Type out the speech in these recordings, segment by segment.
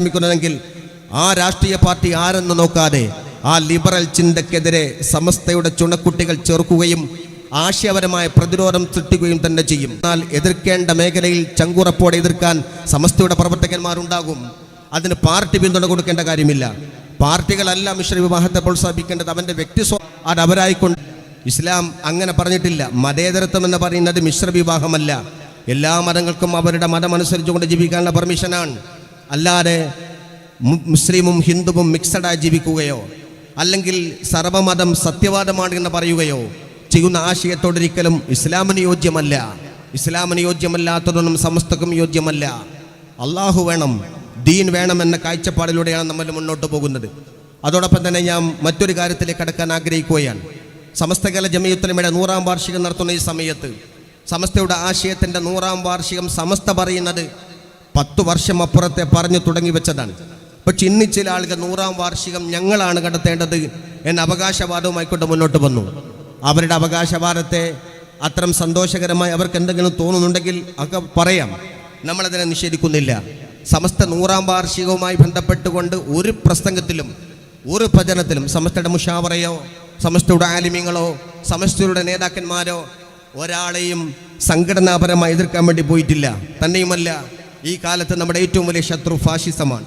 ശ്രമിക്കുന്നതെങ്കിൽ ആ രാഷ്ട്രീയ പാർട്ടി ആരെന്ന് നോക്കാതെ ആ ലിബറൽ ചിന്തക്കെതിരെ സമസ്തയുടെ ചുണക്കുട്ടികൾ ചേർക്കുകയും ആശയപരമായ പ്രതിരോധം സൃഷ്ടിക്കുകയും തന്നെ ചെയ്യും. എന്നാൽ എതിർക്കേണ്ട മേഖലയിൽ ചങ്കുറപ്പോടെ എതിർക്കാൻ സമസ്തയുടെ പ്രവർത്തകന്മാരുണ്ടാകും. അതിന് പാർട്ടി പിന്തുണ കൊടുക്കേണ്ട കാര്യമില്ല. പാർട്ടികളല്ല മിശ്ര വിവാഹത്തെ പ്രോത്സാഹിപ്പിക്കേണ്ടത്. അവന്റെ വ്യക്തിസ്വ അത് അവരായിക്കൊണ്ട് ഇസ്ലാം അങ്ങനെ പറഞ്ഞിട്ടില്ല. മതേതരത്വം എന്ന് പറയുന്നത് മിശ്ര വിവാഹമല്ല. എല്ലാ മതങ്ങൾക്കും അവരുടെ മതമനുസരിച്ചുകൊണ്ട് ജീവിക്കാനുള്ള പെർമിഷനാണ് അല്ലാതെ മുസ്ലിമും ഹിന്ദുവും മിക്സഡായി ജീവിക്കുകയോ അല്ലെങ്കിൽ സർവമതം സത്യവാദമാണ് എന്ന് പറയുകയോ ചെയ്യുന്ന ആശയത്തോടൊരിക്കലും ഇസ്ലാമിന് യോജ്യമല്ല. ഇസ്ലാമിന് യോജ്യമല്ലാത്തതൊന്നും സമസ്തക്കും യോജ്യമല്ല. അള്ളാഹു വേണം ദീൻ വേണം എന്ന കാഴ്ചപ്പാടിലൂടെയാണ് നമ്മൾ മുന്നോട്ട് പോകുന്നത്. അതോടൊപ്പം തന്നെ ഞാൻ മറ്റൊരു കാര്യത്തിലേക്ക് കടക്കാൻ ആഗ്രഹിക്കുകയാണ്. സമസ്ത കേരള ജമയത്തുലമയുടെ നൂറാം വാർഷികം നടത്തുന്ന ഈ സമയത്ത് സമസ്തയുടെ ആശയത്തിന്റെ നൂറാം വാർഷികം സമസ്ത പറയുന്നത് പത്തു വർഷം അപ്പുറത്തെ പറഞ്ഞു തുടങ്ങി വെച്ചതാണ്. പക്ഷെ ഇന്ന് ചില ആളുകൾ നൂറാം വാർഷികം ഞങ്ങളാണ് കണ്ടെത്തേണ്ടത് എന്ന അവകാശവാദവുമായിക്കൊണ്ട് മുന്നോട്ട് വന്നു. അവരുടെ അവകാശവാദത്തെ അത്തരം സന്തോഷകരമായി അവർക്ക് എന്തെങ്കിലും തോന്നുന്നുണ്ടെങ്കിൽ ഒക്കെ പറയാം. നമ്മളതിനെ നിഷേധിക്കുന്നില്ല. സമസ്ത നൂറാം വാർഷികവുമായി ബന്ധപ്പെട്ടുകൊണ്ട് ഒരു പ്രസംഗത്തിലും ഒരു പ്രചരണത്തിലും സമസ്തയുടെ മുഷാവറയോ സമസ്തയുടെ ആലിമ്യങ്ങളോ സമസ്തയുടെ നേതാക്കന്മാരോ ഒരാളെയും സംഘടനാപരമായി എതിർക്കാൻ വേണ്ടി പോയിട്ടില്ല. തന്നെയുമല്ല ഈ കാലത്ത് നമ്മുടെ ഏറ്റവും വലിയ ശത്രു ഫാഷിസമാണ്.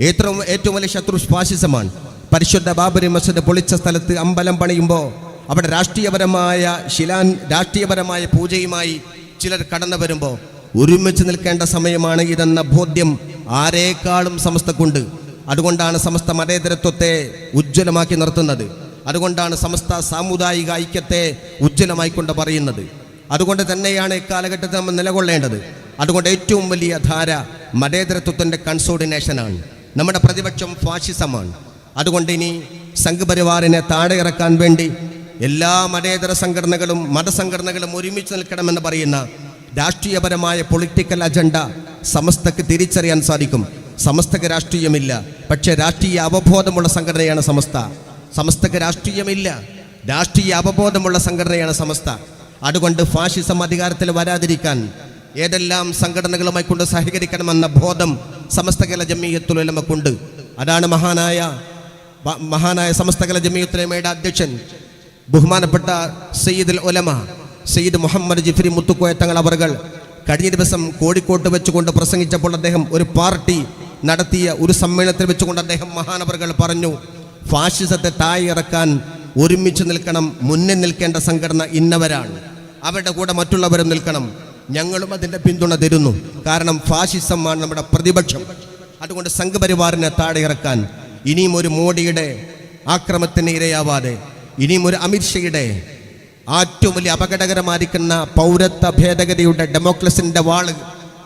ഏറ്റവും ഏറ്റവും വലിയ ശത്രു ഫാഷിസമാണ്. പരിശുദ്ധ ബാബരി മസ്ജിദ് പൊളിച്ച സ്ഥലത്ത് അമ്പലം പണിയുമ്പോൾ അവിടെ രാഷ്ട്രീയപരമായ ശിലാൻ രാഷ്ട്രീയപരമായ പൂജയുമായി ചിലർ കടന്നു വരുമ്പോൾ ഒരുമിച്ച് നിൽക്കേണ്ട സമയമാണ് ഇതെന്ന ബോധ്യം ആരേക്കാളും സമസ്തക്കുണ്ട്. അതുകൊണ്ടാണ് സമസ്ത മതേതരത്വത്തെ ഉജ്ജ്വലമാക്കി നിർത്തുന്നത്. അതുകൊണ്ടാണ് സമസ്ത സാമുദായിക ഐക്യത്തെ ഉജ്ജ്വലമായിക്കൊണ്ട് പറയുന്നത്. അതുകൊണ്ട് തന്നെയാണ് ഇക്കാലഘട്ടത്തിൽ നമ്മൾ നിലകൊള്ളേണ്ടത്. അതുകൊണ്ട് ഏറ്റവും വലിയ ധാര മതേതരത്വത്തിന്റെ കൺസോർഡിനേഷനാണ്. നമ്മുടെ പ്രതിപക്ഷം ഫാഷിസമാണ്. അതുകൊണ്ട് ഇനി സംഘപരിവാറിനെ താഴെ ഇറക്കാൻ വേണ്ടി എല്ലാ മതേതര സംഘടനകളും മതസംഘടനകളും ഒരുമിച്ച് നിൽക്കണമെന്ന് പറയുന്ന രാഷ്ട്രീയപരമായ പൊളിറ്റിക്കൽ അജണ്ട സമസ്തക്ക് തിരിച്ചറിയാൻ സാധിക്കും. സമസ്തക്ക് രാഷ്ട്രീയമില്ല. പക്ഷേ രാഷ്ട്രീയ അവബോധമുള്ള സംഘടനയാണ് സമസ്ത. സമസ്തക്ക് രാഷ്ട്രീയമില്ല. രാഷ്ട്രീയ അവബോധമുള്ള സംഘടനയാണ് സമസ്ത. അതുകൊണ്ട് ഫാഷിസം അധികാരത്തിൽ വരാതിരിക്കാൻ ഏതെല്ലാം സംഘടനകളുമായി കൊണ്ട് സഹകരിക്കണമെന്ന ബോധം സമസ്ത സമസ്തകല ജമീയത്തുലമക്കുണ്ട് അതാണ് മഹാനായ മഹാനായ മഹാനായ കേരള ജമീയത്തുലമയുടെ അധ്യക്ഷൻ ബഹുമാനപ്പെട്ട സയ്യിദുൽ ഉലമ സയ്യിദ് മുഹമ്മദ് ജിഫ്രി മുത്തുക്കോയ തങ്ങൾ അവർകൾ കഴിഞ്ഞ ദിവസം കോഴിക്കോട്ട് വെച്ചുകൊണ്ട് പ്രസംഗിച്ചപ്പോൾ അദ്ദേഹം ഒരു പാർട്ടി നടത്തിയ ഒരു സമ്മേളനത്തിൽ വെച്ചുകൊണ്ട് അദ്ദേഹം മഹാനവറുകൾ പറഞ്ഞു ഫാഷിസത്തെ തായിറക്കാൻ ഒരുമിച്ച് നിൽക്കണം മുന്നിൽ നിൽക്കേണ്ട സംഘടന ഇന്നവരാണ്. അവരുടെ കൂടെ മറ്റുള്ളവരും നിൽക്കണം. ഞങ്ങളും അതിന്റെ പിന്തുണ തരുന്നു. കാരണം ഫാഷിസമാണ് നമ്മുടെ പ്രതിപക്ഷം. അതുകൊണ്ട് സംഘപരിവാറിനെ താഴെ ഇറക്കാൻ ഇനിയും ഒരു മോഡിയുടെ ആക്രമത്തിന് ഇരയാവാതെ ഇനിയും ഒരു അമിത്ഷയുടെ ഏറ്റവും വലിയ അപകടകരമായിരിക്കുന്ന പൗരത്വ ഭേദഗതിയുടെ ഡെമോക്രസിന്റെ വാൾ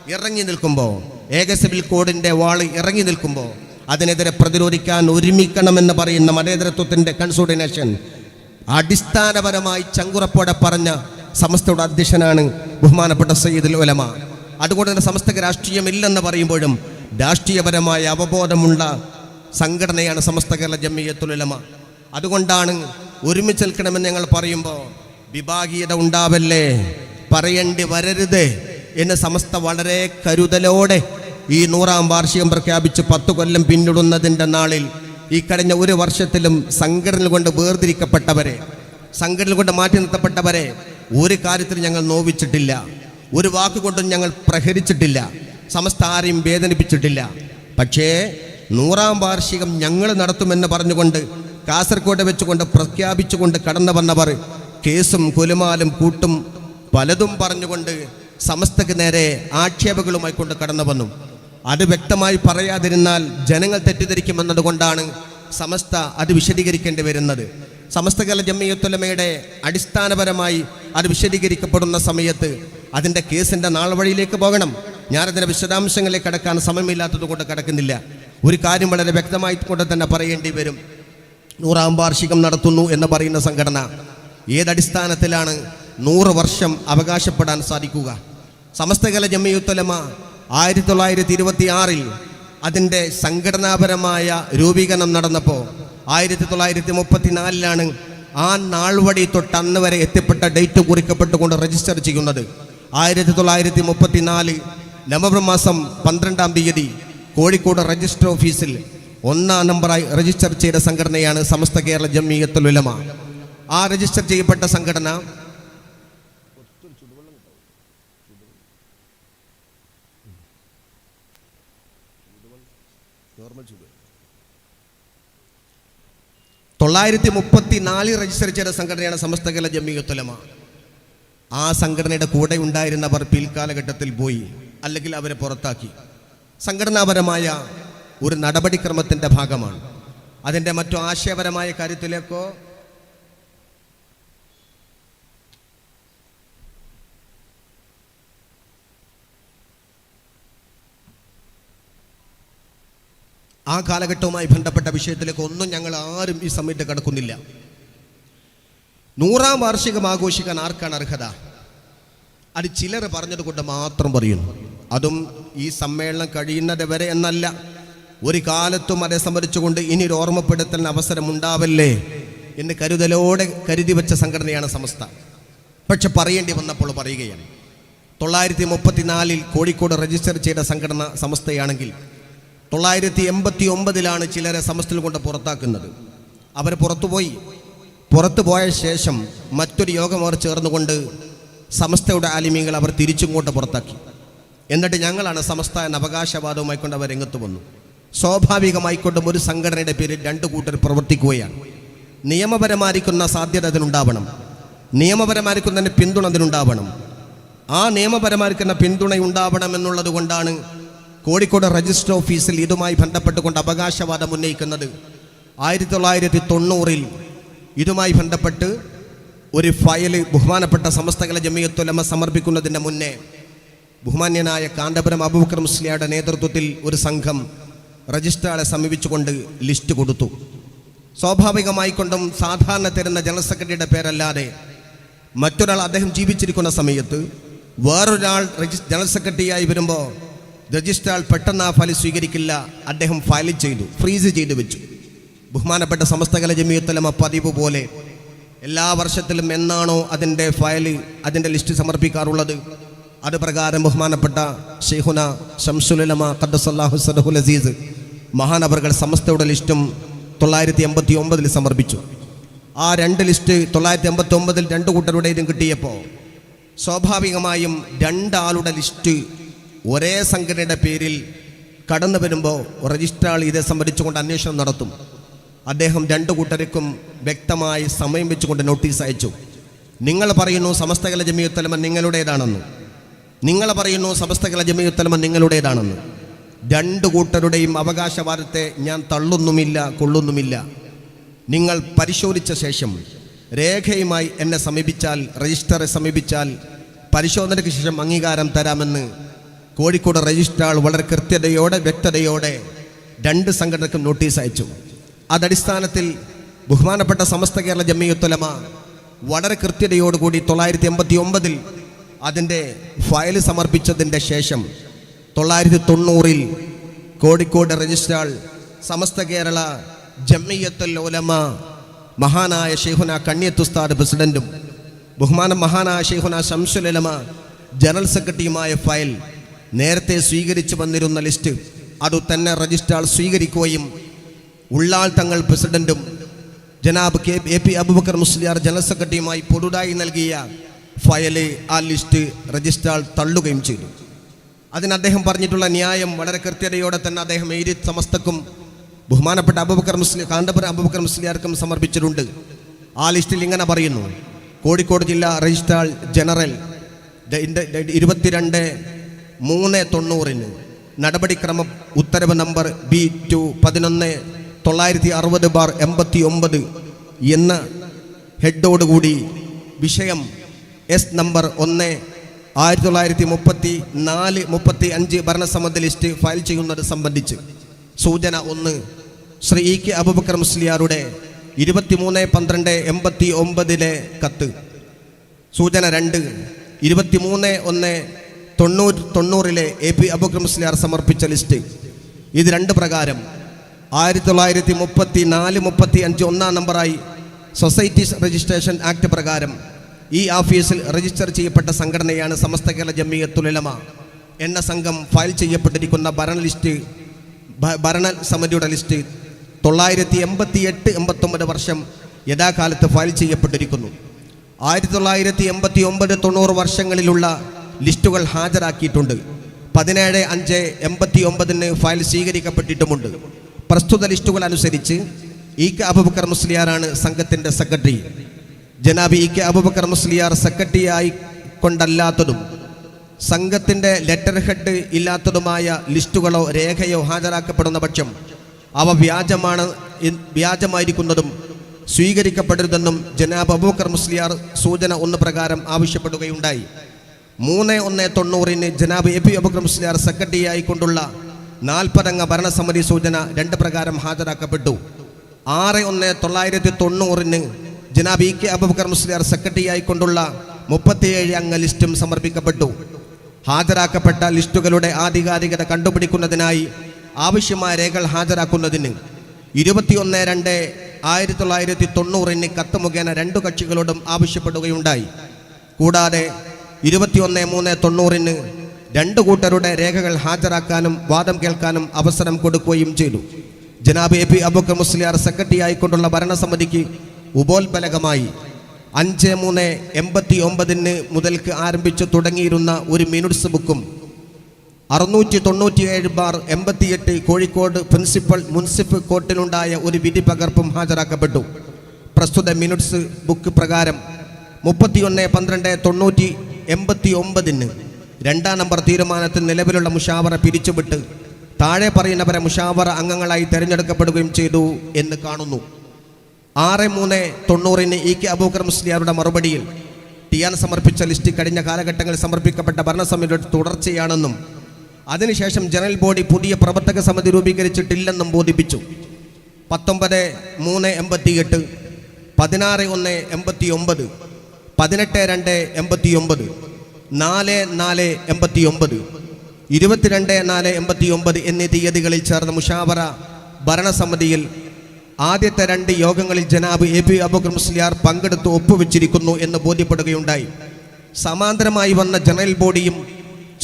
ഇറങ്ങി നിൽക്കുമ്പോൾ ഏക സിവിൽ കോഡിന്റെ വാൾ ഇറങ്ങി നിൽക്കുമ്പോൾ അതിനെതിരെ പ്രതിരോധിക്കാൻ ഒരുമിക്കണമെന്ന് പറയുന്ന മതേതരത്വത്തിന്റെ കൺസോർഡിനേഷൻ അടിസ്ഥാനപരമായി ചങ്കുറപ്പോടെ പറഞ്ഞ സമസ്തയുടെ അധ്യക്ഷനാണ് ബഹുമാനപ്പെട്ട സയ്യിദുൽ ഉലമ. അതുകൊണ്ട് തന്നെ സമസ്തക്ക് രാഷ്ട്രീയമില്ലെന്ന് പറയുമ്പോഴും രാഷ്ട്രീയപരമായ അവബോധമുള്ള സംഘടനയാണ് സമസ്ത കേരള ജമ്മിയത്തുൽ ഉലമ. അതുകൊണ്ടാണ് ഒരുമിച്ച് നിൽക്കണമെന്ന് ഞങ്ങൾ പറയുമ്പോൾ വിഭാഗീയത ഉണ്ടാവല്ലേ? പറയേണ്ടി വരരുത് എന്ന് സമസ്ത വളരെ കരുതലോടെ ഈ നൂറാം വാർഷികം പ്രഖ്യാപിച്ച് പത്തു കൊല്ലം പിന്നിടുന്നതിന്റെ നാളിൽ ഈ കഴിഞ്ഞ ഒരു വർഷത്തിലും സംഘടന കൊണ്ട് വേർതിരിക്കപ്പെട്ടവരെ സംഘടന കൊണ്ട് മാറ്റി നിർത്തപ്പെട്ടവരെ ഒരു കാര്യത്തിൽ ഞങ്ങൾ നോവിച്ചിട്ടില്ല. ഒരു വാക്കുകൊണ്ടും ഞങ്ങൾ പ്രഹരിച്ചിട്ടില്ല. സമസ്ത ആരെയും വേദനിപ്പിച്ചിട്ടില്ല. പക്ഷേ നൂറാം വാർഷികം ഞങ്ങൾ നടത്തുമെന്ന് പറഞ്ഞുകൊണ്ട് കാസർഗോഡ് വെച്ചുകൊണ്ട് പ്രഖ്യാപിച്ചുകൊണ്ട് കടന്നു വന്നവർ കേസും കുലുമാലും കൂട്ടും പലതും പറഞ്ഞുകൊണ്ട് സമസ്തക്ക് നേരെ ആക്ഷേപങ്ങളുമായി കൊണ്ട് കടന്നു വന്നു. അത് വ്യക്തമായി പറയാതിരുന്നാൽ ജനങ്ങൾ തെറ്റിദ്ധരിക്കുമെന്നതുകൊണ്ടാണ് സമസ്ത അത് വിശദീകരിക്കേണ്ടി വരുന്നത്. സമസ്തകല ജമ്മിയത്തുലമയുടെ അടിസ്ഥാനപരമായി അത് വിശദീകരിക്കപ്പെടുന്ന സമയത്ത് അതിന്റെ കേസിന്റെ നാൾവഴിയിലേക്ക് പോകണം. ഞാനതിന്റെ വിശദാംശങ്ങളിലേക്ക് കടക്കാൻ സമയമില്ലാത്തത് കൊണ്ട് കടക്കുന്നില്ല. ഒരു കാര്യം വളരെ വ്യക്തമായി കൊണ്ട് തന്നെ പറയേണ്ടി വരും. നൂറാം വാർഷികം നടത്തുന്നു എന്ന് പറയുന്ന സംഘടന ഏതടിസ്ഥാനത്തിലാണ് നൂറ് വർഷം അവകാശപ്പെടാൻ സാധിക്കുക? സമസ്തകല ജമ്മിയുത്തലമ ആയിരത്തി തൊള്ളായിരത്തി ഇരുപത്തി ആറിൽ അതിന്റെ സംഘടനാപരമായ രൂപീകരണം നടന്നപ്പോൾ ആയിരത്തി തൊള്ളായിരത്തി മുപ്പത്തിനാലിലാണ് ആ നാൾവടി തൊട്ട് അന്ന് വരെ എത്തിപ്പെട്ട ഡേറ്റ് കുറിക്കപ്പെട്ടുകൊണ്ട് രജിസ്റ്റർ ചെയ്യുന്നത്. ആയിരത്തി തൊള്ളായിരത്തി മുപ്പത്തിനാല് നവംബർ മാസം പന്ത്രണ്ടാം തീയതി കോഴിക്കോട് രജിസ്റ്റർ ഓഫീസിൽ ഒന്നാം നമ്പറായി രജിസ്റ്റർ ചെയ്ത സംഘടനയാണ് സമസ്ത കേരള ജമിയത്തുൽ ഉലമ. ആ രജിസ്റ്റർ ചെയ്യപ്പെട്ട സംഘടന തൊള്ളായിരത്തി മുപ്പത്തി നാലിൽ രജിസ്റ്റർ ചെയ്ത സംഘടനയാണ് സമസ്ത കേരള ജമിയത്തുലമ ആ സംഘടനയുടെ കൂടെ ഉണ്ടായിരുന്നവർ പിൽക്കാലഘട്ടത്തിൽ പോയി അല്ലെങ്കിൽ അവരെ പുറത്താക്കി. സംഘടനാപരമായ ഒരു നടപടിക്രമത്തിന്റെ ഭാഗമാണ്. അതിന്റെ മറ്റു ആശയപരമായ കാര്യത്തിലേക്കോ ആ കാലഘട്ടവുമായി ബന്ധപ്പെട്ട വിഷയത്തിലേക്ക് ഒന്നും ഞങ്ങൾ ആരും ഈ സമയത്ത് കിടക്കുന്നില്ല. നൂറാം വാർഷികം ആഘോഷിക്കാൻ ആർക്കാണ് അർഹത? അത് ചിലർ പറഞ്ഞത് കൊണ്ട് മാത്രം പറയുന്നു അതും ഈ സമ്മേളനം കഴിയുന്നത് വരെ എന്നല്ല. ഒരു കാലത്തും അതേ സംബന്ധിച്ചുകൊണ്ട് ഇനി ഒരു ഓർമ്മപ്പെടുത്തലിന് അവസരമുണ്ടാവല്ലേ എന്ന് കരുതലോടെ കരുതി വെച്ച സംഘടനയാണ് സമസ്ത. പക്ഷെ പറയേണ്ടി വന്നപ്പോൾ പറയുകയാണ്. തൊള്ളായിരത്തി മുപ്പത്തിനാലിൽ കോഴിക്കോട് രജിസ്റ്റർ ചെയ്ത സംഘടന സമസ്തയാണെങ്കിൽ തൊള്ളായിരത്തി എൺപത്തി ഒമ്പതിലാണ് ചിലരെ സമസ്തയിൽ കൊണ്ട് പുറത്താക്കുന്നത്. അവർ പുറത്തുപോയി. പുറത്തു പോയ ശേഷം മറ്റൊരു യോഗം അവർ ചേർന്നുകൊണ്ട് സമസ്തയുടെ ആലിമീങ്ങൾ അവർ തിരിച്ചിങ്ങോട്ട് പുറത്താക്കി. എന്നിട്ട് ഞങ്ങളാണ് സമസ്ത എന്ന അവകാശവാദവുമായി കൊണ്ട് അവർ രംഗത്ത് വന്നു. സ്വാഭാവികമായിക്കൊണ്ടും ഒരു സംഘടനയുടെ പേരിൽ രണ്ട് കൂട്ടർ പ്രവർത്തിക്കുകയാണ്. നിയമപരമായിരിക്കുന്ന സാധ്യത അതിനുണ്ടാവണം. നിയമപരമായിരിക്കുന്നതിന് പിന്തുണ അതിനുണ്ടാവണം. ആ നിയമപരമായിരിക്കുന്ന പിന്തുണ ഉണ്ടാവണം എന്നുള്ളത് കൊണ്ടാണ് കോഴിക്കോട് രജിസ്റ്റർ ഓഫീസിൽ ഇതുമായി ബന്ധപ്പെട്ടുകൊണ്ട് അവകാശവാദം ഉന്നയിക്കുന്നത് ആയിരത്തി തൊള്ളായിരത്തി തൊണ്ണൂറിൽ ഇതുമായി ബന്ധപ്പെട്ട് ഒരു ഫയൽ ബഹുമാനപ്പെട്ട സമസ്തകല ജമിയത്തുലമ സമർപ്പിക്കുന്നതിന്റെ മുന്നേ ബഹുമാന്യനായ കാന്തപുരം അബൂബക്കർ മുസ്ലിയുടെ നേതൃത്വത്തിൽ ഒരു സംഘം രജിസ്ട്രാളെ സമീപിച്ചുകൊണ്ട് ലിസ്റ്റ് കൊടുത്തു. സ്വാഭാവികമായിക്കൊണ്ടും സാധാരണ തരുന്ന ജനറൽ സെക്രട്ടറിയുടെ പേരല്ലാതെ മറ്റൊരാൾ അദ്ദേഹം ജീവിച്ചിരിക്കുന്ന സമയത്ത് വേറൊരാൾ ജനറൽ സെക്രട്ടറിയായി വരുമ്പോൾ രജിസ്ട്രാൾ പെട്ടെന്ന് ആ ഫയൽ സ്വീകരിക്കില്ല. അദ്ദേഹം ഫയൽ ചെയ്തു ഫ്രീസ് ചെയ്തു വെച്ചു. ബഹുമാനപ്പെട്ട സമസ്തകല ജമിയത്തലമ പതിവ് പോലെ എല്ലാ വർഷത്തിലും എന്നാണോ അതിന്റെ ഫയൽ അതിന്റെ ലിസ്റ്റ് സമർപ്പിക്കാറുള്ളത്? അത് പ്രകാരം ബഹുമാനപ്പെട്ട ഷെയ്ഹുന ഷംസുലമ ഖദ്ദസല്ലാഹു സദഹുൽ അസീസ് മഹാനവർ സമസ്തയുടെ ലിസ്റ്റും തൊള്ളായിരത്തി എൺപത്തി ഒമ്പതിൽ സമർപ്പിച്ചു. ആ രണ്ട് ലിസ്റ്റ് തൊള്ളായിരത്തി എൺപത്തി ഒമ്പതിൽ രണ്ട് കൂട്ടരുടേതും കിട്ടിയപ്പോൾ സ്വാഭാവികമായും രണ്ടാളുടെ ലിസ്റ്റ് ഒരേ സംഘടനയുടെ പേരിൽ കടന്നു വരുമ്പോൾ രജിസ്ട്രാൾ ഇതേ സംബന്ധിച്ചുകൊണ്ട് അന്വേഷണം നടത്തും. അദ്ദേഹം രണ്ടു കൂട്ടർക്കും വ്യക്തമായി സമയം വെച്ചുകൊണ്ട് നോട്ടീസ് അയച്ചു. നിങ്ങൾ പറയുന്നു സമസ്തകല ജമിയുത്തലമ നിങ്ങളുടേതാണെന്ന്. നിങ്ങൾ പറയുന്നു സമസ്തകല ജമിയുത്തലമ നിങ്ങളുടേതാണെന്ന്. രണ്ടു കൂട്ടരുടെയും അവകാശവാദത്തെ ഞാൻ തള്ളുന്നുമില്ല കൊള്ളുന്നുമില്ല. നിങ്ങൾ പരിശോധിച്ച ശേഷം രേഖയുമായി എന്നെ സമീപിച്ചാൽ രജിസ്റ്ററെ സമീപിച്ചാൽ പരിശോധനയ്ക്ക് ശേഷം അംഗീകാരം തരാമെന്ന് കോഴിക്കോട് രജിസ്ട്രാൾ വളരെ കൃത്യതയോടെ വ്യക്തതയോടെ രണ്ട് സംഘടനക്കും നോട്ടീസ് അയച്ചു. അതടിസ്ഥാനത്തിൽ ബഹുമാനപ്പെട്ട സമസ്ത കേരള ജമ്മിയുത്തലമ വളരെ കൃത്യതയോടുകൂടി തൊള്ളായിരത്തി എൺപത്തി ഒമ്പതിൽ അതിന്റെ ഫയൽ സമർപ്പിച്ചതിന്റെ ശേഷം തൊള്ളായിരത്തി തൊണ്ണൂറിൽ കോഴിക്കോട് രജിസ്ട്രാൾ സമസ്ത കേരള ജമ്മിയത്തുൽ ഉലമ മഹാനായ ഷെയ്ഹുന കണ്ണിയത്തുസ്താദ് പ്രസിഡന്റും ബഹുമാന മഹാനായ ഷെയ്ഹുന ശംസുലമ ജനറൽ സെക്രട്ടറിയുമായ ഫയൽ നേരത്തെ സ്വീകരിച്ചു വന്നിരുന്ന ലിസ്റ്റ് അത് തന്നെ രജിസ്ട്രാൾ സ്വീകരിക്കുകയും ഉള്ളാൾ തങ്ങൾ പ്രസിഡന്റും ജനാബ് K A P Abubakar Musliyar general സെക്രട്ടറിയുമായി പുതുതായി നൽകിയ ഫയൽ ആ ലിസ്റ്റ് രജിസ്ട്രാൾ തള്ളുകയും ചെയ്തു. അതിന് അദ്ദേഹം പറഞ്ഞിട്ടുള്ള ന്യായം വളരെ കൃത്യതയോടെ തന്നെ അദ്ദേഹം എഴുതി സമസ്തക്കും ബഹുമാനപ്പെട്ട അബുബക്കർ മുസ്ലിം കാന്തപുരം അബുബക്കർ മുസ്ലിയാർക്കും സമർപ്പിച്ചിട്ടുണ്ട്. ആ ലിസ്റ്റിൽ ഇങ്ങനെ പറയുന്നു. കോഴിക്കോട് ജില്ലാ രജിസ്ട്രാർ ജനറൽ ഇരുപത്തിരണ്ട് മൂന്ന് തൊണ്ണൂറിന്. നടപടിക്രമ ഉത്തരവ് നമ്പർ ബി ടു പതിനൊന്ന് തൊള്ളായിരത്തി അറുപത് ബാർ എൺപത്തി ഒമ്പത് എന്ന ഹെഡോടുകൂടി വിഷയം എസ് നമ്പർ ഒന്ന് ആയിരത്തി തൊള്ളായിരത്തി മുപ്പത്തി നാല് മുപ്പത്തി അഞ്ച് ഭരണസമ്മതി ലിസ്റ്റ് ഫയൽ ചെയ്യുന്നത് സംബന്ധിച്ച് സൂചന ഒന്ന്. ശ്രീ ഇ കെ അബുബക്കർ മുസ്ലിയാരുടെ ഇരുപത്തിമൂന്ന് പന്ത്രണ്ട് എൺപത്തി ഒമ്പതിലെ കത്ത്. സൂചന രണ്ട്. ഇരുപത്തിമൂന്ന് ഒന്ന് തൊണ്ണൂറ് തൊണ്ണൂറിലെ എ പി അബുക്രംസ്ലിയാർ സമർപ്പിച്ച ലിസ്റ്റ്. ഇത് രണ്ട് പ്രകാരം. ആയിരത്തി തൊള്ളായിരത്തി മുപ്പത്തി നാല് മുപ്പത്തി അഞ്ച് ഒന്നാം നമ്പറായി സൊസൈറ്റീസ് രജിസ്ട്രേഷൻ ആക്ട് പ്രകാരം ഈ ഓഫീസിൽ രജിസ്റ്റർ ചെയ്യപ്പെട്ട സംഘടനയാണ് സമസ്ത കേരള ജമ്മിയത്തുലമ എന്ന സംഘം ഫയൽ ചെയ്യപ്പെട്ടിരിക്കുന്ന ഭരണ ലിസ്റ്റ് ഭരണ സമിതിയുടെ ലിസ്റ്റ് തൊള്ളായിരത്തി എൺപത്തി എട്ട് എൺപത്തൊമ്പത് വർഷം യഥാകാലത്ത് ഫയൽ ചെയ്യപ്പെട്ടിരിക്കുന്നു. ആയിരത്തി തൊള്ളായിരത്തി എൺപത്തി ഒമ്പത് തൊണ്ണൂറ് വർഷങ്ങളിലുള്ള ലിസ്റ്റുകൾ ഹാജരാക്കിയിട്ടുണ്ട്. പതിനേഴ് അഞ്ച് എൺപത്തി ഒമ്പതിന് ഫയൽ സ്വീകരിക്കപ്പെട്ടിട്ടുമുണ്ട്. പ്രസ്തുത ലിസ്റ്റുകൾ അനുസരിച്ച് ഇ കെ അബുബക്കർ മുസ്ലിയാറാണ് സംഘത്തിന്റെ സെക്രട്ടറി. ജനാബ് ഇ കെ അബുബക്കർ മുസ്ലിയാർ സെക്രട്ടറിയായി കൊണ്ടല്ലാത്തതും സംഘത്തിന്റെ ലെറ്റർ ഹെഡ് ഇല്ലാത്തതുമായ ലിസ്റ്റുകളോ രേഖയോ ഹാജരാക്കപ്പെടുന്ന പക്ഷം അവ വ്യാജമാണ് വ്യാജമായിരിക്കുന്നതും സ്വീകരിക്കപ്പെടരുതെന്നും ജനാബ് അബൂക്കർ മുസ്ലിയാർ സൂചന ഒന്ന് പ്രകാരം ആവശ്യപ്പെടുകയുണ്ടായി. മൂന്ന് ഒന്ന് തൊണ്ണൂറിന് ജനാബ് എ പി അബൂക്കർ മുസ്ലിയാർ സെക്രട്ടറിയായി കൊണ്ടുള്ള നാൽപ്പതംഗ ഭരണസമിതി സൂചന രണ്ട് പ്രകാരം ഹാജരാക്കപ്പെട്ടു. ആറ് ഒന്ന് തൊള്ളായിരത്തി തൊണ്ണൂറിന് ജനാബ് ഇ കെ അബൂബക്കർ സെക്രട്ടറിയായി കൊണ്ടുള്ള മുപ്പത്തിയേഴ് അംഗ ലിസ്റ്റും സമർപ്പിക്കപ്പെട്ടു. ഹാജരാക്കപ്പെട്ട ലിസ്റ്റുകളുടെ ആധികാരികത കണ്ടുപിടിക്കുന്നതിനായി ആവശ്യമായ രേഖകൾ ഹാജരാക്കുന്നതിന് ഇരുപത്തിയൊന്ന് രണ്ട് ആയിരത്തി തൊള്ളായിരത്തി തൊണ്ണൂറിന് കത്ത് മുഖേന രണ്ടു കക്ഷികളോടും ആവശ്യപ്പെടുകയുണ്ടായി. കൂടാതെ ഇരുപത്തിയൊന്ന് മൂന്ന് തൊണ്ണൂറിന് രണ്ട് കൂട്ടരുടെ രേഖകൾ ഹാജരാക്കാനും വാദം കേൾക്കാനും അവസരം കൊടുക്കുകയും ചെയ്തു. ജനാബ് A P Abubakar Musliyar secretary ആയിക്കൊണ്ടുള്ള ഭരണസമിതിക്ക് ഉപോത്ബലകമായി അഞ്ച് മൂന്ന് എൺപത്തി ഒമ്പതിന് മുതൽക്ക് ആരംഭിച്ചു തുടങ്ങിയിരുന്ന ഒരു മിനുട്സ് ബുക്കും അറുന്നൂറ്റി തൊണ്ണൂറ്റിയേഴ് ബാർ എൺപത്തിയെട്ട് കോഴിക്കോട് പ്രിൻസിപ്പൽ മുനിസിപ്പൽ കോർട്ടിലുണ്ടായ ഒരു വിധി പകർപ്പും ഹാജരാക്കപ്പെട്ടു. പ്രസ്തുത മിനുട്സ് ബുക്ക് പ്രകാരം മുപ്പത്തിയൊന്ന് പന്ത്രണ്ട് തൊണ്ണൂറ്റി എൺപത്തി ഒമ്പതിന് രണ്ടാം നമ്പർ തീരുമാനത്തിൽ നിലവിലുള്ള മുഷാവറ പിരിച്ചുവിട്ട് താഴെ പറയുന്നവരെ മുഷാവറ അംഗങ്ങളായി തിരഞ്ഞെടുക്കപ്പെടുകയും ചെയ്തു എന്ന് കാണുന്നു. ആറ് മൂന്ന് തൊണ്ണൂറിന് ഇ കെ അബൂക്കർ മുസ്ലിയാരുടെ മറുപടിയിൽ ടിയാൻ സമർപ്പിച്ച ലിസ്റ്റ് കഴിഞ്ഞ കാലഘട്ടങ്ങളിൽ സമർപ്പിക്കപ്പെട്ട ഭരണസമിതിയുടെ തുടർച്ചയാണെന്നും അതിനുശേഷം ജനറൽ ബോഡി പുതിയ പ്രവർത്തക സമിതി രൂപീകരിച്ചിട്ടില്ലെന്നും ബോധിപ്പിച്ചു. പത്തൊമ്പത് മൂന്ന് എൺപത്തിയെട്ട് പതിനാറ് ഒന്ന് എൺപത്തി ഒമ്പത് പതിനെട്ട് രണ്ട് എൺപത്തി ഒമ്പത് നാല് നാല് എൺപത്തി ഒമ്പത് ഇരുപത്തിരണ്ട് നാല് എൺപത്തി ഒമ്പത് എന്നീ തീയതികളിൽ ചേർന്ന മുഷാവറ ഭരണസമിതിയിൽ ആദ്യത്തെ രണ്ട് യോഗങ്ങളിൽ ജനാബ് എ പി അബുക്കർ മുസ്ലിയാർ പങ്കെടുത്ത് ഒപ്പുവെച്ചിരിക്കുന്നു എന്ന് ബോധ്യപ്പെടുകയുണ്ടായി. സമാന്തരമായി വന്ന ജനറൽ ബോഡിയും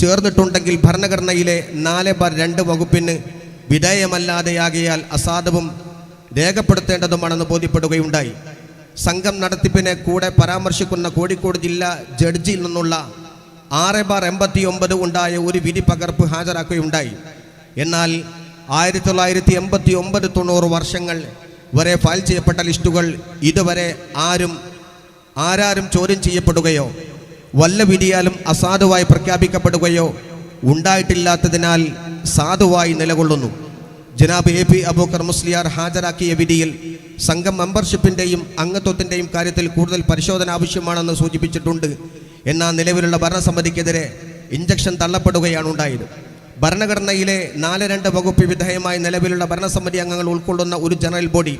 ചേർന്നിട്ടുണ്ടെങ്കിൽ ഭരണഘടനയിലെ നാല് ബാർ രണ്ട് വകുപ്പിന് വിധേയമല്ലാതെയാകിയാൽ അസാധവും രേഖപ്പെടുത്തേണ്ടതുമാണെന്ന് ബോധ്യപ്പെടുകയുണ്ടായി. സംഘം നടത്തിപ്പിനെ കൂടെ പരാമർശിക്കുന്ന കോഴിക്കോട് ജില്ലാ ജഡ്ജിയിൽ നിന്നുള്ള ആറ് ബാർ എൺപത്തി ഒമ്പത് ഉണ്ടായ ഒരു വിധി പകർപ്പ് ഹാജരാക്കുകയുണ്ടായി. എന്നാൽ ആയിരത്തി തൊള്ളായിരത്തി എൺപത്തി ഒമ്പത് തൊണ്ണൂറ് വർഷങ്ങൾ വരെ ഫയൽ ചെയ്യപ്പെട്ട ലിസ്റ്റുകൾ ഇതുവരെ ആരും ആരാരും ചോദ്യം ചെയ്യപ്പെടുകയോ വല്ല വിധിയാലും അസാധുവായി പ്രഖ്യാപിക്കപ്പെടുകയോ ഉണ്ടായിട്ടില്ലാത്തതിനാൽ സാധുവായി നിലകൊള്ളുന്നു. ജനാബ് എ പി അബൂക്കർ മുസ്ലിയാർ ഹാജരാക്കിയ വിധിയിൽ സംഘം മെമ്പർഷിപ്പിന്റെയും അംഗത്വത്തിന്റെയും കാര്യത്തിൽ കൂടുതൽ പരിശോധന ആവശ്യമാണെന്ന് സൂചിപ്പിച്ചിട്ടുണ്ട്. എന്നാൽ നിലവിലുള്ള ഭരണസമിതിക്കെതിരെ ഇഞ്ചക്ഷൻ തള്ളപ്പെടുകയാണ് ഉണ്ടായത്. ഭരണഘടനയിലെ നാല് രണ്ട് വകുപ്പ് വിധേയമായി നിലവിലുള്ള ഭരണസമിതി അംഗങ്ങൾ ഉൾക്കൊള്ളുന്ന ഒരു ജനറൽ ബോഡി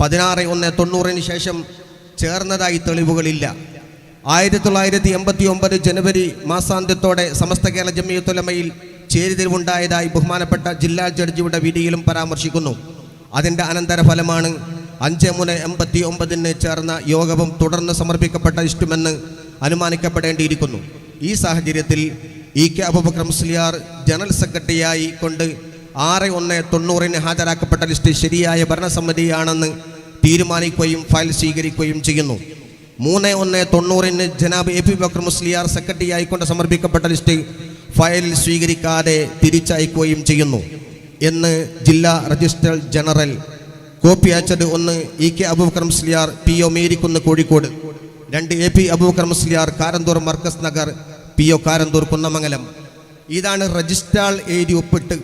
പതിനാറ് ഒന്ന് തൊണ്ണൂറിന് ശേഷം ചേർന്നതായി തെളിവുകളില്ല. ആയിരത്തി തൊള്ളായിരത്തി എൺപത്തി ഒമ്പത് ജനുവരി മാസാന്ത്യത്തോടെ സമസ്ത കേരള ജമ്മിയത്തുലമയിൽ ചേരിതിരിവുണ്ടായതായി ബഹുമാനപ്പെട്ട ജില്ലാ ജഡ്ജിയുടെ വിധിയിലും പരാമർശിക്കുന്നു. അതിന്റെ അനന്തരഫലമാണ് അഞ്ച് മൂന്ന് എൺപത്തി ഒമ്പതിന് ചേർന്ന യോഗവും തുടർന്ന് സമർപ്പിക്കപ്പെട്ട ഇഷ്ടമെന്ന് അനുമാനിക്കപ്പെടേണ്ടിയിരിക്കുന്നു. ഈ സാഹചര്യത്തിൽ ഇ കെ അബുബക്രം ജനറൽ സെക്രട്ടറിയായി കൊണ്ട് ആറ് ഒന്ന് തൊണ്ണൂറിന് ഹാജരാക്കപ്പെട്ട ലിസ്റ്റ് ശരിയായ ഭരണസമിതിയാണെന്ന് തീരുമാനിക്കുകയും ഫയൽ സ്വീകരിക്കുകയും ചെയ്യുന്നു. മൂന്ന് ഒന്ന് തൊണ്ണൂറിന് ജനാബ് എ പി ബക്രം മുസ്ലിയാർ സെക്രട്ടറിയായി കൊണ്ട് സമർപ്പിക്കപ്പെട്ട ലിസ്റ്റ് ഫയൽ സ്വീകരിക്കാതെ തിരിച്ചയക്കുകയും ചെയ്യുന്നു. എന്ന് ജില്ലാ രജിസ്ട്രാർ ജനറൽ കോപ്പി അയച്ചത് ഒന്ന് E K Abubakar Musliyar P O Merikkunnu Kozhikode. രണ്ട് A P Abubakar Musliyar Karanthur Markaz Nagar P O Karanthur Kunnamangalam. ഇതാണ് രജിസ്ട്രാൾ എഴുതി ഒപ്പിട്ട്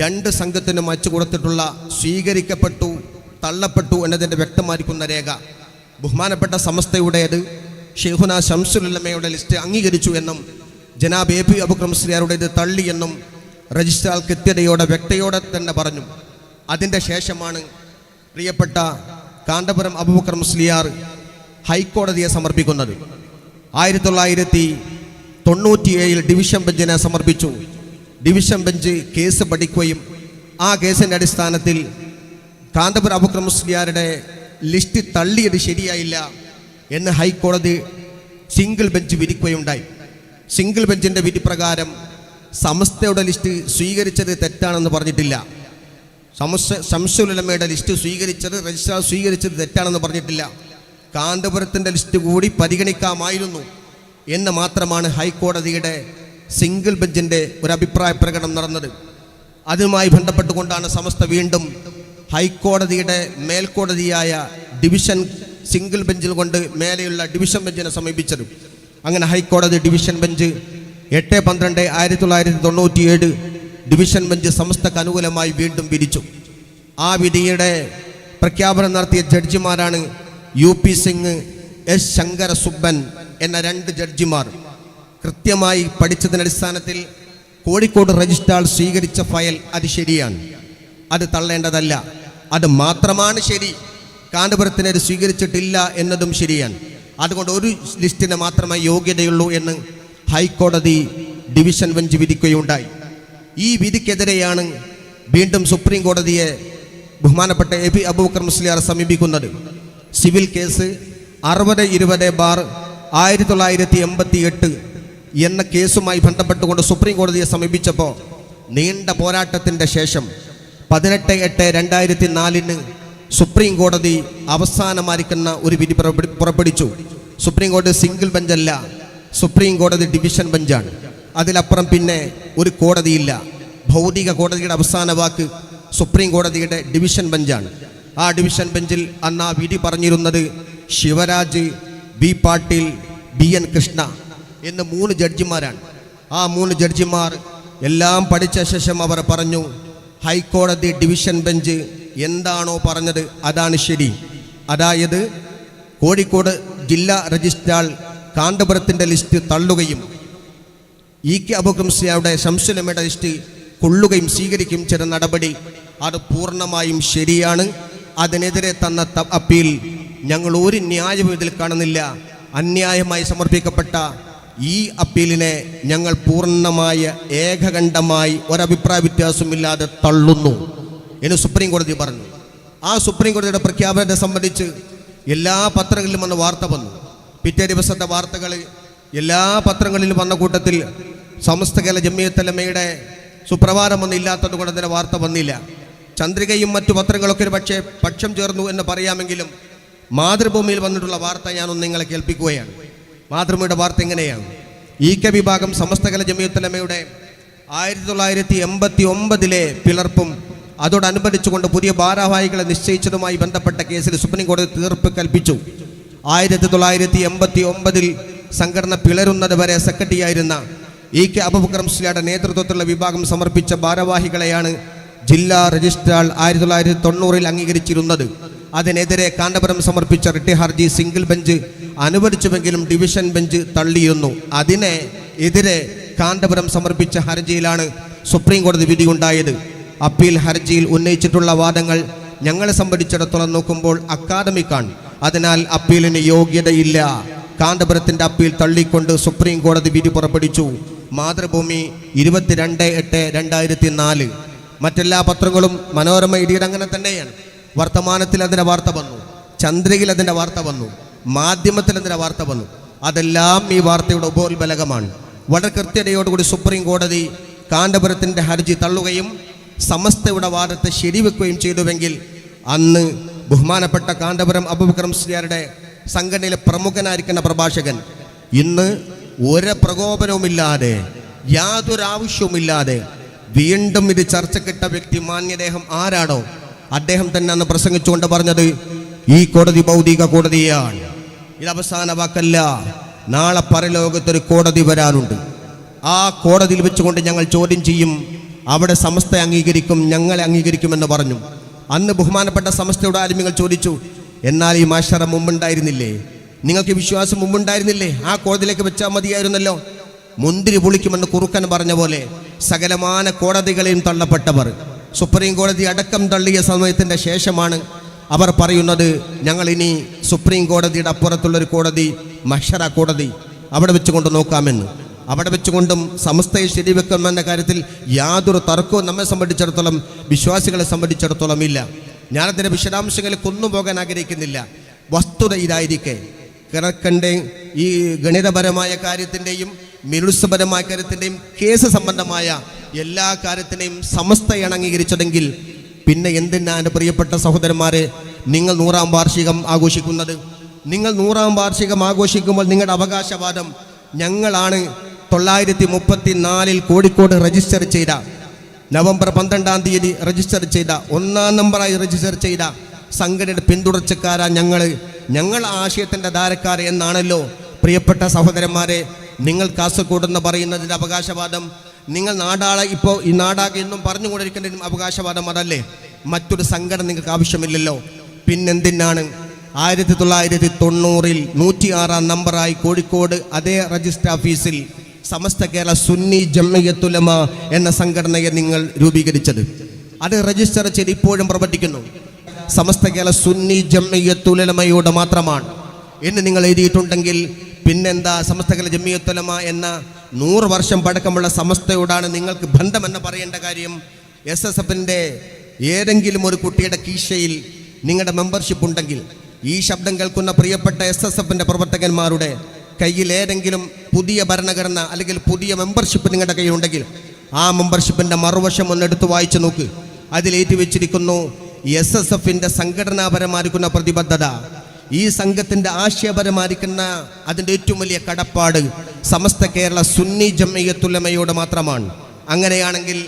രണ്ട് സംഘത്തിനും അയച്ചു കൊടുത്തിട്ടുള്ള സ്വീകരിക്കപ്പെട്ടു തള്ളപ്പെട്ടു എന്നതിന്റെ വ്യക്തമായിരിക്കുന്ന രേഖ. ബഹുമാനപ്പെട്ട സമസ്തയുടേത് ഷെഹുന ഷംസുലമയുടെ ലിസ്റ്റ് അംഗീകരിച്ചു എന്നും ജനാബ് എ പി അബുക്രം മുസ്ലിയാരുടേത് തള്ളി എന്നും രജിസ്ട്രാർ കൃത്യതയോടെ വ്യക്തയോടെ തന്നെ പറഞ്ഞു. അതിന്റെ ശേഷമാണ് പ്രിയപ്പെട്ട കാന്തപുരം അബുബക്കർ മുസ്ലിയാർ ഹൈക്കോടതിയെ സമർപ്പിക്കുന്നത്. ആയിരത്തി തൊള്ളായിരത്തി തൊണ്ണൂറ്റിയേഴിൽ ഡിവിഷൻ ബെഞ്ചിനെ സമർപ്പിച്ചു. ഡിവിഷൻ ബെഞ്ച് കേസ് പഠിക്കുകയും ആ കേസിന്റെ അടിസ്ഥാനത്തിൽ കാന്തപുരം അബുക്കർ മുസ്ലിയാരുടെ ലിസ്റ്റ് തള്ളിയത് ശരിയായില്ല എന്ന് ഹൈക്കോടതി സിംഗിൾ ബെഞ്ച് വിധിക്കുകയുണ്ടായി. സിംഗിൾ ബെഞ്ചിന്റെ വിധി പ്രകാരം സമസ്തയുടെ ലിസ്റ്റ് സ്വീകരിച്ചത് തെറ്റാണെന്ന് പറഞ്ഞിട്ടില്ല. സമസ്യ ശംസുലമയുടെ ലിസ്റ്റ് സ്വീകരിച്ചത് രജിസ്ട്രാർ സ്വീകരിച്ചത് തെറ്റാണെന്ന് പറഞ്ഞിട്ടില്ല. കാന്തപുരത്തിന്റെ ലിസ്റ്റ് കൂടി പരിഗണിക്കാമായിരുന്നു. എന്ന് മാത്രമാണ് ഹൈക്കോടതിയുടെ സിംഗിൾ ബെഞ്ചിന്റെ ഒരു അഭിപ്രായ പ്രകടനം നടന്നത്. അതുമായി ബന്ധപ്പെട്ടുകൊണ്ടാണ് സമസ്ത വീണ്ടും ഹൈക്കോടതിയുടെ മേൽക്കോടതിയായ ഡിവിഷൻ സിംഗിൾ ബെഞ്ചിൽ കൊണ്ട് മേലെയുള്ള ഡിവിഷൻ ബെഞ്ചിനെ സമീപിച്ചത്. അങ്ങനെ ഹൈക്കോടതി ഡിവിഷൻ ബെഞ്ച് എട്ട് പന്ത്രണ്ട് ആയിരത്തി തൊള്ളായിരത്തി തൊണ്ണൂറ്റിയേഴ് ഡിവിഷൻ ബെഞ്ച് സമസ്തക്ക് അനുകൂലമായി വീണ്ടും പിരിച്ചു. ആ വിധിയുടെ പ്രഖ്യാപനം നടത്തിയ ജഡ്ജിമാരാണ് U P Singh S Shankara Subban എന്ന രണ്ട് ജഡ്ജിമാർ. കൃത്യമായി പഠിച്ചതിന്റെ അടിസ്ഥാനത്തിൽ കോഴിക്കോട് രജിസ്ട്രാർ സ്വീകരിച്ച ഫയൽ അത് ശരിയാണ്. അത് തള്ളേണ്ടതല്ല. അത് മാത്രമാണ് ശരി. കാന്തപുരത്തിന് അത് സ്വീകരിച്ചിട്ടില്ല എന്നതും ശരിയാണ്. അതുകൊണ്ട് ഒരു ലിസ്റ്റിന് മാത്രമേ യോഗ്യതയുള്ളൂ എന്ന് ഹൈക്കോടതി ഡിവിഷൻ ബെഞ്ച് വിധിക്കുകയുണ്ടായി. ഈ വിധിക്കെതിരെയാണ് വീണ്ടും സുപ്രീം കോടതിയെ ബഹുമാനപ്പെട്ട എ പി അബൂബക്കർ മുസ്ലിയാർ സമീപിക്കുന്നത്. സിവിൽ കേസ് അറുപത് ഇരുപത് ബാർ ആയിരത്തി തൊള്ളായിരത്തി എൺപത്തി എട്ട് എന്ന കേസുമായി ബന്ധപ്പെട്ടുകൊണ്ട് സുപ്രീം കോടതിയെ സമീപിച്ചപ്പോൾ നീണ്ട പോരാട്ടത്തിന്റെ ശേഷം പതിനെട്ട് എട്ട് രണ്ടായിരത്തി നാലിന് സുപ്രീം കോടതി അവസാനമായിരിക്കുന്ന ഒരു വിധി പുറപ്പെടു- പുറപ്പെടുവിച്ചു. സുപ്രീം കോടതി സിംഗിൾ ബെഞ്ചല്ല സുപ്രീം കോടതി ഡിവിഷൻ ബെഞ്ചാണ്. അതിലപ്പുറം പിന്നെ ഒരു കോടതിയില്ല. ഭൗതിക കോടതിയുടെ അവസാന വാക്ക് സുപ്രീം കോടതിയുടെ ഡിവിഷൻ ബെഞ്ചാണ്. ആ ഡിവിഷൻ ബെഞ്ചിൽ അന്ന് ആ വിധി പറഞ്ഞിരുന്നത് Shivaraj B Patil B N Krishna എന്ന മൂന്ന് ജഡ്ജിമാരാണ്. ആ മൂന്ന് ജഡ്ജിമാർ എല്ലാം പഠിച്ച ശേഷം അവർ പറഞ്ഞു ഹൈക്കോടതി ഡിവിഷൻ ബെഞ്ച് എന്താണോ പറഞ്ഞത് അതാണ് ശരി. അതായത് കോഴിക്കോട് ജില്ലാ രജിസ്ട്രാൾ കാന്തപുരത്തിന്റെ ലിസ്റ്റ് തള്ളുകയും ഇ കെ അബുഖംസിയുടെ ശംസുലമയുടെ ലിസ്റ്റ് കൊള്ളുകയും സ്വീകരിക്കുകയും ചെയ്ത നടപടി അത് പൂർണമായും ശരിയാണ്. അതിനെതിരെ തന്ന അപ്പീൽ ഞങ്ങൾ ഒരു ന്യായവും ഇതിൽ കാണുന്നില്ല. അന്യായമായി സമർപ്പിക്കപ്പെട്ട ഈ അപ്പീലിനെ ഞങ്ങൾ പൂർണമായ ഏകകണ്ഠമായി ഒരഭിപ്രായ വ്യത്യാസമില്ലാതെ തള്ളുന്നു എന്ന് സുപ്രീം കോടതി പറഞ്ഞു. ആ സുപ്രീം കോടതിയുടെ പ്രഖ്യാപനത്തെ സംബന്ധിച്ച് എല്ലാ പത്രങ്ങളിലും വന്ന വാർത്ത വന്നു. പിറ്റേ ദിവസത്തെ വാർത്തകൾ എല്ലാ പത്രങ്ങളിലും വന്ന കൂട്ടത്തിൽ സമസ്ത കേരള ജമ്മിയത്തലമയുടെ സുപ്രഭാതമൊന്നും ഇല്ലാത്തത് കൊണ്ട് അതിന്റെ വാർത്ത വന്നില്ല. ചന്ദ്രികയും മറ്റു പത്രങ്ങളൊക്കെ ഒരു പക്ഷേ പക്ഷം ചേർന്നു എന്ന് പറയാമെങ്കിലും മാതൃഭൂമിയിൽ വന്നിട്ടുള്ള വാർത്ത ഞാനൊന്ന് നിങ്ങളെ കേൾപ്പിക്കുകയാണ്. മാതൃഭൂമിയുടെ വാർത്ത എങ്ങനെയാണ്? ഈ കെ വിഭാഗം സമസ്ത കേരള ജമ്മിയത്തലമയുടെ ആയിരത്തി തൊള്ളായിരത്തി എൺപത്തി ഒമ്പതിലെ പിളർപ്പും അതോടനുബന്ധിച്ചുകൊണ്ട് പുതിയ ഭാരവാഹികളെ നിശ്ചയിച്ചതുമായി ബന്ധപ്പെട്ട കേസിൽ സുപ്രീം കോടതി തീർപ്പ് കൽപ്പിച്ചു. ആയിരത്തി തൊള്ളായിരത്തി എൺപത്തി ഒമ്പതിൽ സംഘടന പിളരുന്നത് വരെ സെക്രട്ടറിയായിരുന്ന ഇ കെ അബുബക്രംസ്ലിയുടെ നേതൃത്വത്തിലുള്ള വിഭാഗം സമർപ്പിച്ച ഭാരവാഹികളെയാണ് ജില്ലാ രജിസ്ട്രാർ ആയിരത്തി തൊള്ളായിരത്തി തൊണ്ണൂറിൽ അംഗീകരിച്ചിരുന്നത്. അതിനെതിരെ കാന്തപുരം സമർപ്പിച്ച റിട്ട് ഹർജി സിംഗിൾ ബെഞ്ച് അനുവദിച്ചുവെങ്കിലും ഡിവിഷൻ ബെഞ്ച് തള്ളിയിരുന്നു. അതിനെ എതിരെ കാന്തപുരം സമർപ്പിച്ച ഹർജിയിലാണ് സുപ്രീം കോടതി വിധിയുണ്ടായത്. അപ്പീൽ ഹർജിയിൽ ഉന്നയിച്ചിട്ടുള്ള വാദങ്ങൾ ഞങ്ങളെ സംബന്ധിച്ചിടത്തോളം നോക്കുമ്പോൾ അക്കാദമിക്കാണ്. അതിനാൽ അപ്പീലിന് യോഗ്യതയില്ല. കാന്തപുരത്തിന്റെ അപ്പീൽ തള്ളിക്കൊണ്ട് സുപ്രീം കോടതി വിധി പുറപ്പെടുവിച്ചു. മാതൃഭൂമി ഇരുപത്തിരണ്ട് എട്ട് രണ്ടായിരത്തി നാല് മറ്റെല്ലാ പത്രങ്ങളും മനോരമ ഇടിയുടെ അങ്ങനെ തന്നെയാണ്. വർത്തമാനത്തിൽ അതിന്റെ വാർത്ത വന്നു. ചന്ദ്രയിൽ അതിന്റെ വാർത്ത വന്നു. മാധ്യമത്തിൽ അതിന്റെ വാർത്ത വന്നു. അതെല്ലാം ഈ വാർത്തയുടെ ഉപോത്ബലകമാണ് വളരെ കൃത്യതയോടുകൂടി സുപ്രീം കോടതി കാന്തപുരത്തിന്റെ ഹർജി തള്ളുകയും സമസ്തയുടെ വാദത്തെ ശരിവെക്കുകയും ചെയ്തുവെങ്കിൽ അന്ന് ബഹുമാനപ്പെട്ട കാന്തപുരം അബുബക്രം മുസ്ലിയാരുടെ സംഘടനയിലെ പ്രമുഖനായിരിക്കുന്ന പ്രഭാഷകൻ ഇന്ന് ഒരു പ്രകോപനവുമില്ലാതെ യാതൊരു ആവശ്യവുമില്ലാതെ വീണ്ടും ഇത് ചർച്ചക്കിട്ട വ്യക്തി മാന്യദേഹം ആരാണോ? അദ്ദേഹം തന്നെ അന്ന് പ്രസംഗിച്ചുകൊണ്ട് പറഞ്ഞത് ഈ കോടതി ഭൗതിക കോടതിയാണ്. ഇത് അവസാന വാക്കല്ല. നാളെ പരലോകത്തൊരു കോടതി വരാനുണ്ട്. ആ കോടതിയിൽ വെച്ചുകൊണ്ട് ഞങ്ങൾ ചോദ്യം ചെയ്യും അവിടെ സമസ്ത അംഗീകരിക്കും ഞങ്ങളെ അംഗീകരിക്കുമെന്ന് പറഞ്ഞു. അന്ന് ബഹുമാനപ്പെട്ട സമസ്തയുടെ ആരുമികൾ ചോദിച്ചു എന്നാൽ ഈ മാഷറ മുമ്പുണ്ടായിരുന്നില്ലേ? നിങ്ങൾക്ക് വിശ്വാസം മുമ്പുണ്ടായിരുന്നില്ലേ? ആ കോടതിയിലേക്ക് വെച്ചാൽ മതിയായിരുന്നല്ലോ. മുന്തിരി പൊളിക്കുമെന്ന് കുറുക്കൻ പറഞ്ഞ പോലെ സകലമാന കോടതികളെയും തള്ളപ്പെട്ടവർ. സുപ്രീം കോടതി അടക്കം തള്ളിയ സമയത്തിന്റെ ശേഷമാണ് അവർ പറയുന്നത് ഞങ്ങൾ ഇനി സുപ്രീം കോടതിയുടെ അപ്പുറത്തുള്ളൊരു കോടതി മഷറ കോടതി അവിടെ വെച്ചുകൊണ്ട് നോക്കാമെന്ന്. അവിടെ വെച്ചുകൊണ്ടും സമസ്തയെ ശരിവെക്കുമെന്ന കാര്യത്തിൽ യാതൊരു തർക്കവും നമ്മെ സംബന്ധിച്ചിടത്തോളം വിശ്വാസികളെ സംബന്ധിച്ചിടത്തോളം ഇല്ല. ഞാനതിന്റെ വിശദാംശങ്ങളിൽ കൊന്നുപോകാൻ ആഗ്രഹിക്കുന്നില്ല. വസ്തുത ഇതായിരിക്കെ. കിഴക്കന്റെ ഈ ഗണിതപരമായ കാര്യത്തിന്റെയും മിനുസപരമായ കാര്യത്തിന്റെയും കേസ് സംബന്ധമായ എല്ലാ കാര്യത്തിനെയും സമസ്തയാണ് അംഗീകരിച്ചതെങ്കിൽ പിന്നെ എന്തിനാ എന്റെ പ്രിയപ്പെട്ട സഹോദരന്മാരെ നിങ്ങൾ നൂറാം വാർഷികം ആഘോഷിക്കുന്നത്? നിങ്ങൾ നൂറാം വാർഷികം ആഘോഷിക്കുമ്പോൾ നിങ്ങളുടെ അവകാശവാദം ഞങ്ങളാണ് തൊള്ളായിരത്തി മുപ്പത്തി നാലിൽ കോഴിക്കോട് രജിസ്റ്റർ ചെയ്ത നവംബർ പന്ത്രണ്ടാം തീയതി രജിസ്റ്റർ ചെയ്ത ഒന്നാം നമ്പറായി രജിസ്റ്റർ ചെയ്ത സംഘടനയുടെ പിന്തുടർച്ചക്കാരാണ് ഞങ്ങൾ ഞങ്ങൾ ആശയത്തിന്റെ ധാരക്കാർ എന്നാണല്ലോ പ്രിയപ്പെട്ട സഹോദരന്മാരെ നിങ്ങൾ കാസർഗോഡ് എന്ന് പറയുന്നതിന്റെ അവകാശവാദം നിങ്ങൾ നാടാളെ ഇപ്പോൾ ഈ നാടാകെ എന്നും പറഞ്ഞുകൊണ്ടിരിക്കേണ്ട അവകാശവാദം അതല്ലേ? മറ്റൊരു സംഘടന നിങ്ങൾക്ക് ആവശ്യമില്ലല്ലോ. പിന്നെന്തിനാണ്? ആയിരത്തി തൊള്ളായിരത്തി തൊണ്ണൂറിൽ നൂറ്റി ആറാം നമ്പറായി കോഴിക്കോട് അതേ രജിസ്റ്റർ ഓഫീസിൽ സമസ്ത കേരള സുന്നി ജമ്മയത്തുലമ എന്ന സംഘടനയെ നിങ്ങൾ രൂപീകരിച്ചത്. അത് രജിസ്റ്റർ ചെയ്ത് ഇപ്പോഴും പ്രവർത്തിക്കുന്നു. സമസ്ത കേരള സുന്നി ജമ്മയത്തുലമയോട് മാത്രമാണ്. എന്ന് നിങ്ങൾ എഴുതിയിട്ടുണ്ടെങ്കിൽ പിന്നെന്താ സമസ്ത കേരള ജമ്മിയത്തുലമ എന്ന നൂറ് വർഷം പഴക്കമുള്ള സമസ്തയോടാണ് നിങ്ങൾക്ക് ബന്ധമെന്ന് പറയേണ്ട കാര്യം എസ് എസ് എഫിന്റെ ഏതെങ്കിലും ഒരു കുട്ടിയുടെ കീശയിൽ നിങ്ങളുടെ മെമ്പർഷിപ്പ് ഉണ്ടെങ്കിൽ ഈ ശബ്ദം കേൾക്കുന്ന പ്രിയപ്പെട്ട എസ് എസ് എഫിന്റെ പ്രവർത്തകന്മാരുടെ കയ്യിൽ ഏതെങ്കിലും പുതിയ ഭരണഘടന അല്ലെങ്കിൽ പുതിയ മെമ്പർഷിപ്പ് നിങ്ങളുടെ കയ്യിലുണ്ടെങ്കിൽ ആ മെമ്പർഷിപ്പിന്റെ മറുവശം ഒന്ന് എടുത്ത് വായിച്ചു നോക്ക്. അതിൽ ഏറ്റി വെച്ചിരിക്കുന്നു എസ് എസ് എഫിന്റെ സംഘടനാപരമായിരിക്കുന്ന പ്രതിബദ്ധത ഈ സംഘത്തിന്റെ ആശയപരമായിരിക്കുന്ന അതിന്റെ ഏറ്റവും വലിയ കടപ്പാട് സമസ്ത കേരള സുന്നി ജമ്മയ്യത്തുലമയോട് മാത്രമാണ്. അങ്ങനെയാണെങ്കിൽ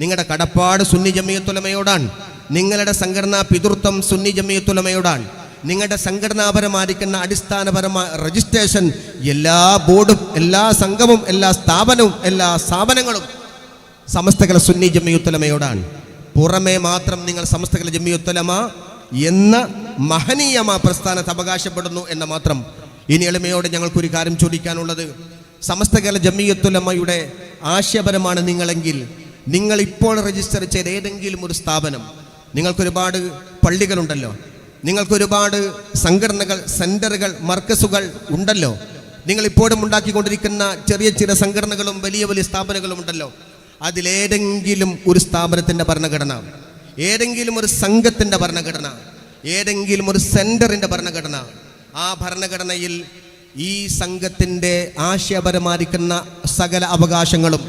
നിങ്ങളുടെ കടപ്പാട് സുന്നി ജമ്മയ്യത്തുലമയോടാണ് നിങ്ങളുടെ സംഘടനാ പിതൃത്വം സുന്നി ജമ്മയ്യത്തുലമയോടാണ് നിങ്ങളുടെ സംഘടനാപരമായിരിക്കുന്ന അടിസ്ഥാനപരമായ രജിസ്ട്രേഷൻ എല്ലാ ബോർഡും എല്ലാ സംഘവും എല്ലാ സ്ഥാപനവും എല്ലാ സ്ഥാപനങ്ങളും സമസ്തകല സുന്നി ജമ്മിയുത്തലമയോടാണ് പുറമേ മാത്രം നിങ്ങൾ സമസ്തകളെ ജമ്മിയുത്തലമ എന്ന മഹനീയമാ പ്രസ്ഥാനത്ത് അവകാശപ്പെടുന്നു എന്ന് മാത്രം ഇനി എളിമയോടെ ഞങ്ങൾക്കൊരു കാര്യം ചോദിക്കാനുള്ളത്. സമസ്തകല ജമ്മിയത്തുലമ്മയുടെ ആശയപരമാണ് നിങ്ങളെങ്കിൽ നിങ്ങൾ ഇപ്പോൾ രജിസ്റ്റർ ചെയ്ത ഏതെങ്കിലും ഒരു സ്ഥാപനം നിങ്ങൾക്കൊരുപാട് പള്ളികളുണ്ടല്ലോ നിങ്ങൾക്കൊരുപാട് സംഘടനകൾ സെന്ററുകൾ മർക്കസുകൾ ഉണ്ടല്ലോ നിങ്ങൾ ഇപ്പോഴും ഉണ്ടാക്കിക്കൊണ്ടിരിക്കുന്ന ചെറിയ ചെറിയ സംഘടനകളും വലിയ വലിയ സ്ഥാപനങ്ങളും ഉണ്ടല്ലോ അതിലേതെങ്കിലും ഒരു സ്ഥാപനത്തിന്റെ ഭരണഘടന ഏതെങ്കിലും ഒരു സംഘത്തിന്റെ ഭരണഘടന ഏതെങ്കിലും ഒരു സെന്ററിന്റെ ഭരണഘടന ആ ഭരണഘടനയിൽ ഈ സംഘത്തിന്റെ ആശയപരമായിരിക്കുന്ന സകല അവകാശങ്ങളും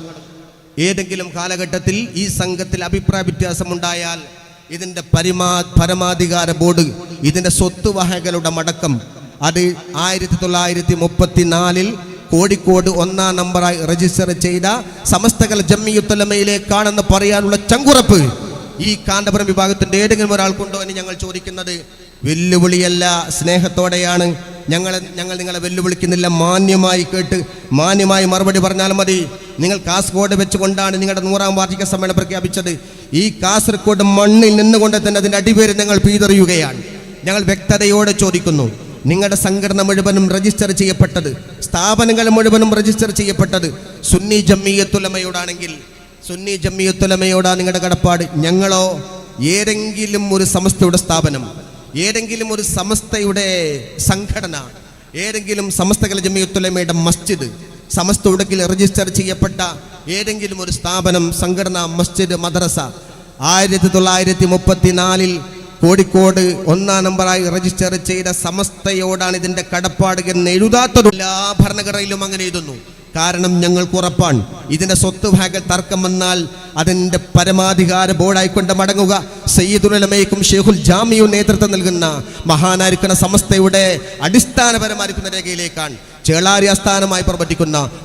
ഏതെങ്കിലും കാലഘട്ടത്തിൽ ഈ സംഘത്തിൽ അഭിപ്രായ വ്യത്യാസമുണ്ടായാൽ ഇതിന്റെ പരിമാ പരമാധികാര ബോർഡ് ഇതിന്റെ സ്വത്തുവഹകളുടെ മടക്കം അത് ആയിരത്തി തൊള്ളായിരത്തി മുപ്പത്തി നാലിൽ കോഴിക്കോട് ഒന്നാം നമ്പറായി രജിസ്റ്റർ ചെയ്ത സമസ്തകല ജമ്മിയുത്തലമയിലേക്കാണെന്ന് പറയാനുള്ള ചങ്കുറപ്പ് ഈ കാന്തപുരം വിഭാഗത്തിന്റെ ഏതെങ്കിലും ഒരാൾക്കുണ്ടോ എന്ന് ഞങ്ങൾ ചോദിക്കുന്നത്. വെല്ലുവിളിയല്ല സ്നേഹത്തോടെയാണ്. ഞങ്ങൾ ഞങ്ങൾ നിങ്ങളെ വെല്ലുവിളിക്കുന്നില്ല മാന്യമായി കേട്ട് മാന്യമായി മറുപടി പറഞ്ഞാൽ മതി. നിങ്ങൾ കാസർഗോഡ് വെച്ചുകൊണ്ടാണ് നിങ്ങളുടെ നൂറാം വാർഷിക സമ്മേളനം പ്രഖ്യാപിച്ചത്. ഈ കാസർഗോഡ് മണ്ണിൽ നിന്നുകൊണ്ട് തന്നെ അതിന്റെ അടിപേര് ഞങ്ങൾ പീതറിയുകയാണ് ഞങ്ങൾ വ്യക്തതയോടെ ചോദിക്കുന്നു. നിങ്ങളുടെ സംഘടന മുഴുവനും രജിസ്റ്റർ ചെയ്യപ്പെട്ടത് സ്ഥാപനങ്ങൾ മുഴുവനും രജിസ്റ്റർ ചെയ്യപ്പെട്ടത് സുന്നി ജമ്മിയത്തുലമയോടാണെങ്കിൽ സുന്നി ജമ്മിയത്തുലമയോടാ നിങ്ങളുടെ കടപ്പാട്. ഞങ്ങളോ ഏതെങ്കിലും ഒരു സമസ്തയുടെ സ്ഥാപനം ഏതെങ്കിലും ഒരു സമസ്തയുടെ സംഘടന ഏതെങ്കിലും സമസ്തകല ജമ്മിയത്തുലമയുടെ മസ്ജിദ് സമസ്ത ഉടക്കിൽ രജിസ്റ്റർ ചെയ്യപ്പെട്ട ഏതെങ്കിലും ഒരു സ്ഥാപനം സംഘടന മസ്ജിദ് മദ്രസ ആയിരത്തി തൊള്ളായിരത്തി മുപ്പത്തിനാലിൽ കോഴിക്കോട് ഒന്നാം നമ്പറായി രജിസ്റ്റർ ചെയ്ത സമസ്തയോടാണ് ഇതിന്റെ കടപ്പാട് എന്ന് എഴുതാത്തത് എല്ലാ ഭരണഘടനയിലും അങ്ങനെ എഴുതുന്നു. കാരണം ഞങ്ങൾക്ക് ഉറപ്പാണ്. ഇതിന്റെ സ്വത്ത് ഭാഗ തർക്കം വന്നാൽ അതിന്റെ പരമാധികാര ബോർഡായിക്കൊണ്ട് മടങ്ങുക. സയ്യിദുലമയ്ക്കും ഷെയ്ഖുൽ ജാമിയു നേതൃത്വം നൽകുന്ന മഹാനായിരിക്കുന്ന സമസ്തയുടെ അടിസ്ഥാനപരമായിരിക്കുന്ന രേഖയിലേക്കാണ്. ചേളാരി ആസ്ഥാനമായി പ്രവർത്തിക്കുന്ന